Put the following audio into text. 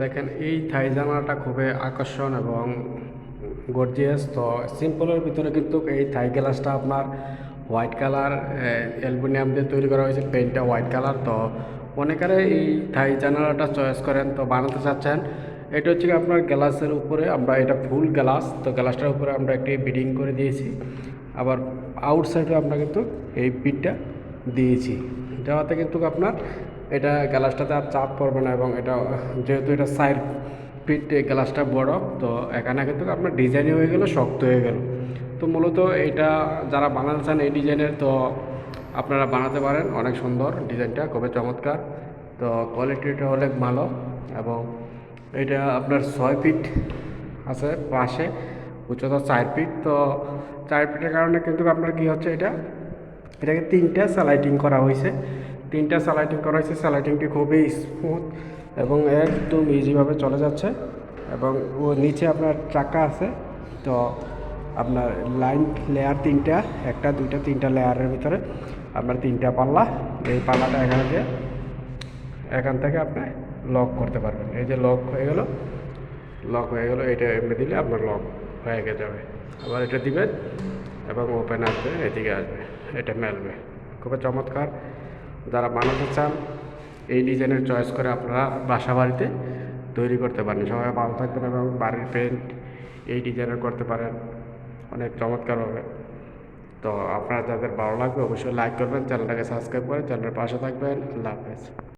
দেখেন, এই থাই জানালাটা খুবই আকর্ষণ এবং গর্জিয়াস তো সিম্পলের ভিতরে কিন্তু এই থাই গ্লাসটা আপনার হোয়াইট কালার অ্যালুমিনিয়াম দিয়ে তৈরি করা হয়েছে পেন্টটা হোয়াইট কালার তো অনেকেরে এই থাই জানালাটা চয়েস করেন, তো বানাতে চাচ্ছেন। এটা হচ্ছে আপনার গ্লাসের উপরে, আমরা এটা ফুল গ্লাস তো গ্লাসটার উপরে আমরা একটি বিডিং করে দিয়েছি। আবার আউটসাইডে আমরা কিন্তু এই পিটটা দিয়েছি। দেওয়াতে কিন্তু আপনার এটা গ্লাসটাতে আর চাপ পড়বে না এবং এটা, যেহেতু এটা সাইড পিট গ্লাসটা বড়, তো এখানে কিন্তু আপনার ডিজাইন হয়ে গেল, শক্ত হয়ে গেল। তো মূলত এটা যারা বানাতে চান এই ডিজাইনের, তো আপনারা বানাতে পারেন, অনেক সুন্দর ডিজাইনটা, খুবই চমৎকার। তো কোয়ালিটিটা অনেক ভালো এবং এটা আপনার ছয় ফিট আছে পাশে, উচ্চতা চার ফিট তো চার ফিটের কারণে কিন্তু আপনার কি হচ্ছে এটা, এটাকে তিনটা স্যালাইটিং করা হয়েছে। তিনটা স্যালাইটিং করা হয়েছে। স্যালাইটিংটি খুবই স্মুথ এবং একদম ইজিভাবে চলে যাচ্ছে এবং ও নিচে আপনার চাকা আছে। তো আপনার লাইন লেয়ার তিনটা, একটা, দুইটা, তিনটা লেয়ারের ভিতরে আপনার তিনটা পাল্লা। এই পাল্লাটা এখানে দিয়ে এখান থেকে আপনি লক করতে পারবেন। এই যে লক হয়ে গেল লক হয়ে গেল, এটা এমনি দিলে আপনার লক হয়ে গে যাবে। আবার এটা দিবেন এবং ওপেন আসবে, এদিকে আসবে, এটা মেলবে। খুবই চমৎকার। যারা বানাতে চান, এই ডিজাইনের চয়েস করে আপনারা বাসা বাড়িতে তৈরি করতে পারেন। সবাই ভালো থাকবেন এবং বাড়ির পেন্ট এই ডিজাইনের করতে পারেন। অনেক চমৎকার হবে। তো আপনারা যাদের ভালো লাগবে, অবশ্যই লাইক করবেন, চ্যানেলটাকে সাবস্ক্রাইব করে চ্যানেলের পাশে থাকবেন। আল্লাহ হাফেজ।